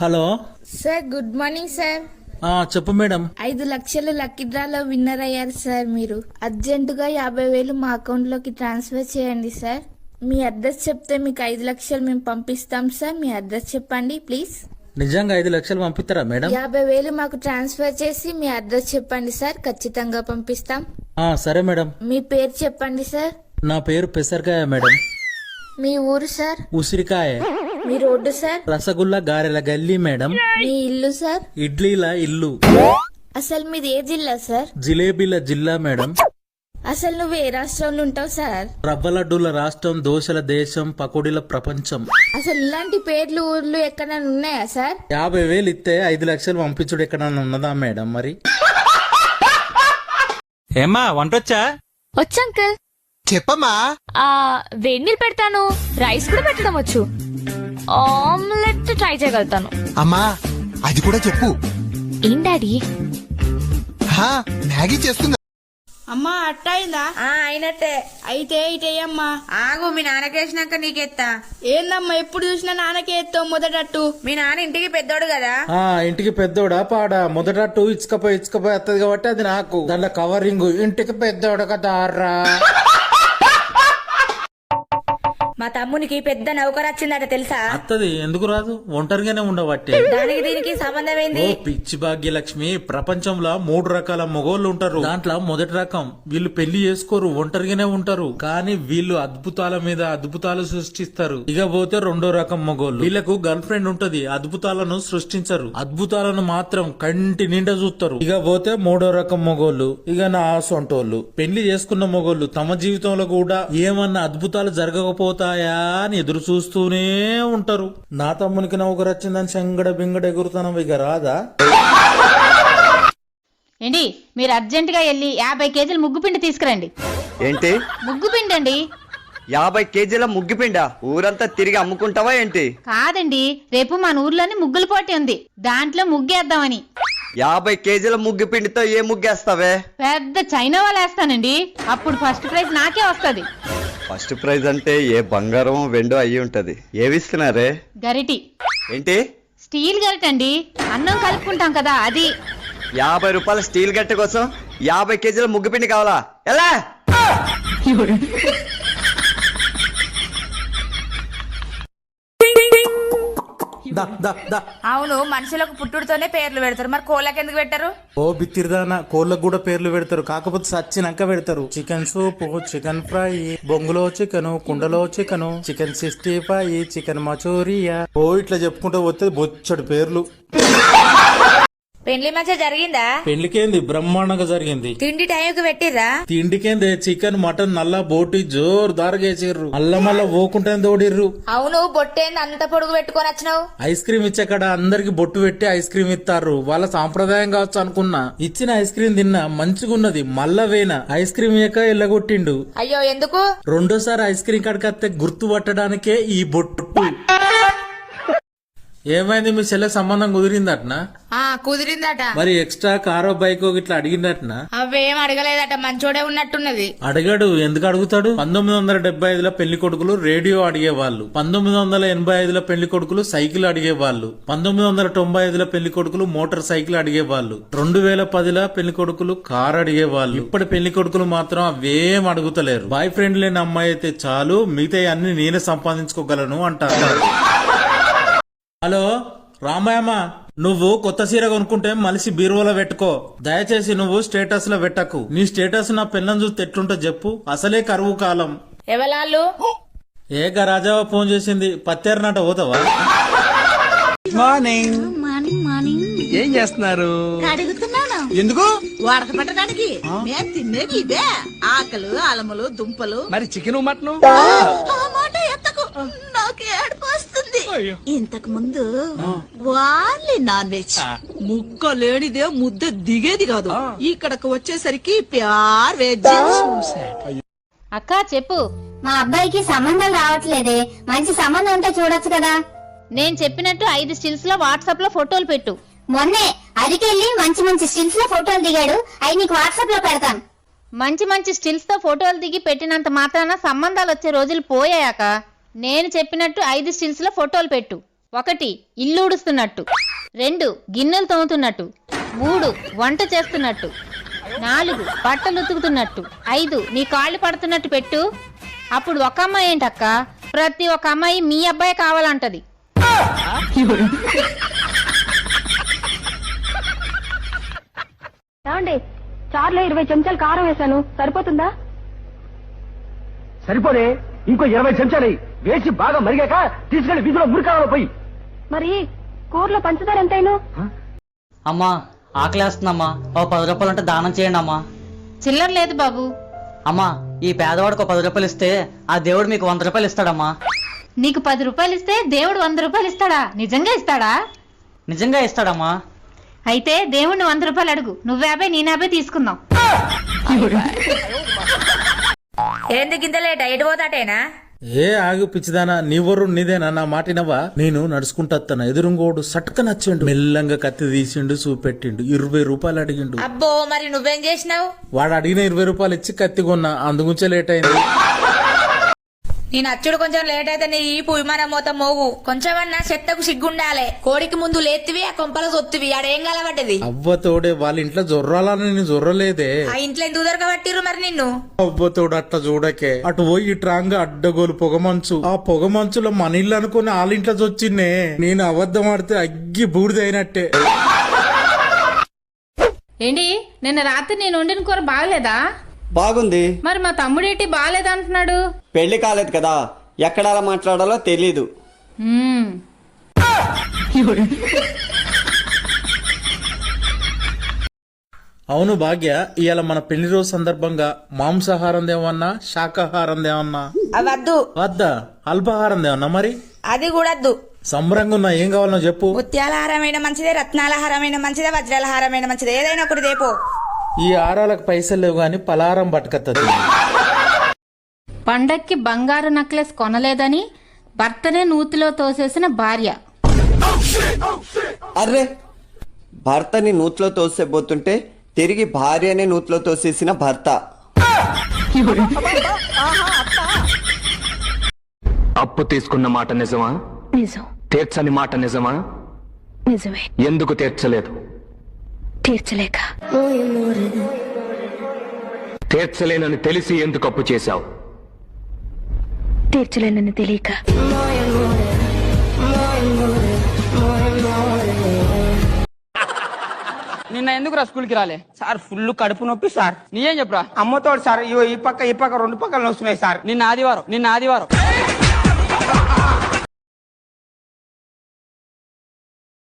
Hello sir good morning sir. ఆ చెప్పు madam. ఐదు లక్షలు లక్కీ డ్రాలో విన్నర్ అయ్యారు సార్ మీరు. అర్జెంటుగా యాభై వేలు మా అకౌంట్లోకి ట్రాన్స్ఫర్ చేయండి సార్. మీ అడ్రస్ చెప్తే మీకు ఐదు లక్షలు మేము పంపిస్తాం సార్. మీ అడ్రస్ చెప్పండి ప్లీజ్. నిజంగా ఐదు లక్షలు పంపిస్తారా మేడం? యాభై వేలు మాకు ట్రాన్స్ఫర్ చేసి మీ అడ్రస్ చెప్పండి సార్. ఖచ్చితంగా పంపిస్తాం. ఆ సరే మేడం. మీ పేరు చెప్పండి సార్. నా పేరు పెసరకాయ మేడం. మీ ఊరు సార్? ఉసిరికాయ. మీ రోడ్డు సార్? రసగుల్లా గారెల గల్లీ మేడం. మీ ఇల్లు సార్? ఇడ్లీల ఇల్లు. అసలు మీది ఏ జిల్లా సార్? జిలేబీల జిల్లా మేడం. అసలు నువ్వు ఏ రాష్ట్రంలో ఉంటావు సార్? రవ్వ లడ్డూల రాష్ట్రం దోశల దేశం పకోడీల ప్రపంచం. అసలు ఇలాంటి పేర్లు ఊర్లు ఎక్కడైనా ఉన్నాయా సార్? యాభై వేలు ఇస్తే ఐదు లక్షలు పంపించుడు ఎక్కడన్నా ఉన్నదా మేడం మరి? ఏమ్మా వంటొచ్చా వచ్చు అంకుల్. చెప్పమ్మా. ఆ వేడి నీళ్ళు పెడతాను. రైస్ కూడా పెట్టడం వచ్చు ఆమ్లెట్ ట్రై చేయగలుగుతాను. అమ్మా అది కూడా చెప్పు. ఏం డాడీ? హా మ్యాగీ చేస్తుందా. అమ్మా అట్ట అయిందా అయినట్టే. అయితే ఇటేయమ్మా ఆగు మీ నాన్నకేసినాక నీకెత్తా. ఏందమ్మా ఎప్పుడు చూసినా నాన్నకే ఎత్తావు మొదటట్టు? మీ నాన్న ఇంటికి పెద్దోడు కదా? ఆ ఇంటికి పెద్దోడా? పాడా. మొదట టూ ఇచ్చుకపోయి ఇచ్చుకపోయి వస్తుంది కాబట్టి అది నాకు. దాంట్లో కవరింగ్ ఇంటికి పెద్దోడు కదా రా. మా తమ్మునికి పెద్ద నౌకరు వచ్చిందట తెలుసా? అత్తది ఎందుకు రాదు? ఒంటరిగానే ఉండబట్టే. దానికి దీనికి సంబంధం ఓ ఏంది పిచ్చి భాగ్యలక్ష్మి ప్రపంచంలో మూడు రకాల మొగోళ్ళు ఉంటారు. దాంట్లో మొదటి రకం వీళ్ళు పెళ్ళి చేసుకోరు ఒంటరిగానే ఉంటారు. కానీ వీళ్ళు అద్భుతాల మీద అద్భుతాలు సృష్టిస్తారు. ఇక పోతే రెండో రకం మొగోళ్ళు. వీళ్ళకు గర్ల్ ఫ్రెండ్ ఉంటది అద్భుతాలను సృష్టించరు. అద్భుతాలను మాత్రం కంటి నిండా చూస్తారు. ఇక పోతే మూడో రకం మొగోళ్ళు ఇక నా సొంటోళ్ళు. పెళ్ళి చేసుకున్న మొగోళ్ళు తమ జీవితంలో కూడా ఏమన్నా అద్భుతాలు జరగకపోతాయా అని ఎదురు చూస్తూనే ఉంటారు. నా తమ్మునికి వచ్చిందని చెంగడ బింగడ ఎగురుతాను ఇక రాదా? ఏంటి మీరు అర్జెంటుగా వెళ్ళి యాభై కేజీలు ముగ్గు పిండి తీసుకురండి. ఏంటి? ముగ్గు పిండి అండి యాభై కేజీల ముగ్గిపిండా? ఊరంతా తిరిగి అమ్ముకుంటావా ఏంటి? కాదండి రేపు మన ఊర్లోని ముగ్గుల పోటీ ఉంది. దాంట్లో ముగ్గేద్దామని. యాభై కేజీల ముగ్గిపిండితో ఏ ముగ్గేస్తావే? పెద్ద చైనా వాళ్ళు వేస్తానండి అప్పుడు ఫస్ట్ ప్రైజ్ నాకే వస్తుంది. ఫస్ట్ ప్రైజ్ అంటే ఏ బంగారం వెండో అయ్యి ఉంటది. ఏవిస్తున్నారే? గరిటి. ఏంటి? స్టీల్ గరిటండి. అన్నం కలుపుకుంటాం కదా అది. యాభై రూపాయల స్టీల్ గట్టె కోసం యాభై కేజీల ముగ్గిపిండి కావాలా? ఎలా? దా దా దా. అవును మనుషులకు పుట్టుడుతోనే పేర్లు పెడతారు. మరి కోళ్ళకి ఎందుకు పెట్టారు? ఓ బిత్తిరిదానా కోళ్ళకు కూడా పేర్లు పెడతారు. కాకపోతే సచ్చినాక పెడతారు. చికెన్ సూప్ చికెన్ ఫ్రై బొంగులో చికెన్ కుండలో chicken chicken sixty five chicken Manchurian. ఓ ఇట్లా చెప్పుకుంటూ పోతే బొచ్చడు పేర్లు. పెండ్లి మధ్య జరిగిందా? పెళ్ళికేంది బ్రహ్మాండంగా జరిగింది. తిండి టైంకి పెట్టిర్రా? తిండికేంది? చికెన్ మటన్ నల్ల బోటి జోరు దారగేసిర్రు. మల్ల మల్ల పోకుంటే తోడిర్రు అవును బొట్టేంది అంత పొడుగు పెట్టుకొని వచ్చినావు? ఐస్ క్రీమ్ ఇచ్చే కాడ అందరికి బొట్టు పెట్టి ఐస్ క్రీమ్ ఇస్తారు వాళ్ళ సాంప్రదాయం కావచ్చు అనుకున్నా. ఇచ్చిన ఐస్ క్రీమ్ తిన్నా మంచిగున్నది. మళ్ళా వేన ఐస్ క్రీమ్ ఇయ్యక ఎల్లగొట్టిండు. అయ్యో ఎందుకు? రెండోసారి ఐస్ క్రీమ్ కడకత్తే గుర్తు పట్టడానికే ఈ బొట్టు. ఏమైంది మీ చెల్లె సంబంధం కుదిరిందటనా? ఆ కుదిరిందట. మరి ఎక్స్ట్రా కారో బైకో ఇట్లా అడిగిందటనా? అవేం అడగలేదట మంచోడే ఉన్నట్టున్నది. అడగాడు ఎందుకు అడుగుతాడు? పంతొమ్మిది వందల డెబ్బై ఐదులో పెళ్ళి కొడుకులు రేడియో అడిగేవాళ్ళు. పంతొమ్మిది వందల ఎనభై ఐదులో పెళ్ళి కొడుకులు సైకిల్ అడిగేవాళ్ళు. పంతొమ్మిది వందల తొంభై ఐదులో పెళ్ళి కొడుకులు మోటార్ సైకిల్ అడిగేవాళ్ళు. రెండు వేల పదిలో పెళ్ళి కొడుకులు కార్ అడిగేవాళ్ళు. ఇప్పటి పెళ్ళి కొడుకులు మాత్రం అవేం అడుగుతలేరు. బాయ్ ఫ్రెండ్ లేని అమ్మాయి అయితే చాలు మిగతా అన్ని నేనే సంపాదించుకోగలను అంటారు. హలో రామాయమ్మ నువ్వు కొత్త చీర కొనుక్కుంటే మలిసి బీరువాలో పెట్టుకో. దయచేసి నువ్వు స్టేటస్లో పెట్టకు. నీ స్టేటస్ నా పిల్లని చూస్తే ఎట్లుంటో చెప్పు. అసలే కరువు కాలం. ఎవలాళ్ళు? ఏ రాజావా ఫోన్ చేసింది? పత్తేరనట పోతావా? మార్నింగ్ ఏం చేస్తున్నారు? అడుగుతున్నాను. ఎందుకు? వడక పెట్టడానికి. మేము తినేది ఇదే ఆకలు అలములు దుంపలు. మరి చికెన్ మటన్? మాట ఎత్తకు. ఇంతకు ముందు వాళ్ళే నాన్ వెజ్. ముక్క లేనిదే ముద్ద దిగేది కాదు. ఇక్కడకు వచ్చేసరికి ప్యార్ వెజ్. అక్క చెప్పు. మా అబ్బాయికి సంబంధం రావట్లేదే. మంచి సంబంధం ఉంటే చూడొచ్చు కదా. నేను చెప్పినట్టు ఐదు స్టిల్స్లో వాట్సాప్లో ఫోటోలు పెట్టు. మొన్నే అదికెళ్ళి మంచి మంచి స్టిల్స్లో ఫోటోలు దిగాడు. అవి నీకు వాట్సాప్లో పెడతాను. మంచి మంచి స్టిల్స్తో ఫోటోలు దిగి పెట్టినంత మాత్రాన సంబంధాలు వచ్చే రోజులు పోయాక నేను చెప్పినట్టు ఐదు స్టిల్స్లో ఫోటోలు పెట్టు. ఒకటి ఇల్లు ఊడుస్తున్నట్టు. రెండు గిన్నెలు తోముతున్నట్టు. మూడు వంట చేస్తున్నట్టు. నాలుగు బట్టలు ఉతుకుతున్నట్టు. ఐదు నీ కాళ్ళు పడుతున్నట్టు పెట్టు. అప్పుడు ఒక అమ్మాయి ఏంటక్క? ప్రతి ఒక్క అమ్మాయి మీ అబ్బాయి కావాలంటది. ఏమండి? చార్లో ఇరవై చెంచాలు కారం వేశాను. సరిపోతుందా? సరిపోలే ఇంకో ఇరవై చెంచాలి వేసి బాగా మరిగాక తీసుకెళ్ళి వీధిలో మురికాలలో పోయి. మరి కూరలో పంచదార ఎంతైనా? అమ్మా ఆకలేస్తుందమ్మా. ఓ పది రూపాయలు ఉంటే దానం చేయండి అమ్మా. చిల్లర లేదు బాబు. అమ్మా ఈ పేదవాడికి ఒక పది రూపాయలు ఇస్తే ఆ దేవుడు మీకు వంద రూపాయలు ఇస్తాడమ్మా. నీకు పది రూపాయలు ఇస్తే దేవుడు వంద రూపాయలు ఇస్తాడా? నిజంగా ఇస్తాడా? నిజంగా ఇస్తాడమ్మా. అయితే దేవుడిని వంద రూపాయలు అడుగు. నువ్వు యాభై నేను యాభై తీసుకుందాం. ఏంది గింత లేట్ ఎటు పోతాటేనా? ఏ ఆగు పిచ్చిదానా నీవరు నీదేనా నా మాటినవా నేను నడుచుకుంటా ఎదురుంగోడు సట్క నచ్చిండు. మెల్లంగా కత్తి తీసిండు చూపెట్టిండు. ఇరవై రూపాయలు అడిగిండు. అబ్బో మరి నువ్వేం చేసినావు? వాడు అడిగిన ఇరవై రూపాయలు ఇచ్చి కత్తి కొన్నా అందుగుంచే లేట్ అయింది. నేను అచ్చుడు కొంచెం లేట్ అయితే నీ ఈ విమానం మోత మోగు. కొంచెమన్నా చెత్తకు సిగ్గుండాలే. కోడికి ముందు లేత్తివి ఆ కొంపల సొత్తివి. ఆడేం కలబడ్డది అవ్వ తోడే వాళ్ళ ఇంట్లో జొర్రాలని నేను జొర్రలేదే. ఆ ఇంట్లో ఎందుకు దొరకబట్టిర్రు మరి నిన్ను? అవ్వ తోడు అట్లా చూడకే. అటు పోయి ఇట్రాంగా అడ్డగోలు పొగమంచు. ఆ పొగమంచులో మన ఇల్లు అనుకుని వాళ్ళ ఇంట్లో వచ్చిండే నేను అబద్ధం ఆడితే అగ్గి బూడిదైనట్టే ఏంటి నిన్న రాత్రి నేను వండిన కూర బాగలేదా? బాగుంది. మరి మా తమ్ముడేటి బాగలేదంటున్నాడు పెళ్ళి కాలేదు కదా. ఎక్కడ అలా మాట్లాడాలో తెలీదు. అవును భాగ్య ఇవాళ మన పెళ్ళి రోజు సందర్భంగా మాంసాహారం దేవన్నా శాకాహారం దేవన్నా? అవద్దు వద్దా. అల్పాహారం దేవన్నా మరి? అది కూడద్దు సంబరంగా ఉన్నా ఏం కావాలనో చెప్పు. ముత్యాల హారమైన మంచిదే రత్నాల హారమైన మంచిదే వజ్రాల హారమైన మంచిదే. ఏదైనా ఒకటి దేపో. ఈ ఆరాలకు పైసలు లేవు గాని పలారం పట్టుకత్తది పండక్కి బంగారు నెక్లెస్ కొనలేదని భర్తనే నూతిలో తోసేసిన భార్య. అర్రే భర్తని నూతిలో తోసేబోతుంటే తిరిగి భార్యనే నూతిలో తోసేసిన భర్త. అప్పు తీసుకున్న మాట నిజమా? నిజం. తీర్చని మాట నిజమా? నిజమే. ఎందుకు తీర్చలేదు? తీర్చలేక. తీర్చలేనని తెలిసి ఎందుకు అప్పు చేశావు? తీర్చలేనని తెలియక. నిన్న ఎందుకు రా స్కూల్కి రాలే? సార్ ఫుల్ కడుపు నొప్పి సార్. నీకేం చెప్పురా? అమ్మతోడు సార్ ఇగో ఈ పక్క ఈ పక్క రెండు పక్కలు వస్తున్నాయి సార్. నిన్న ఆదివారం నిన్న ఆదివారం.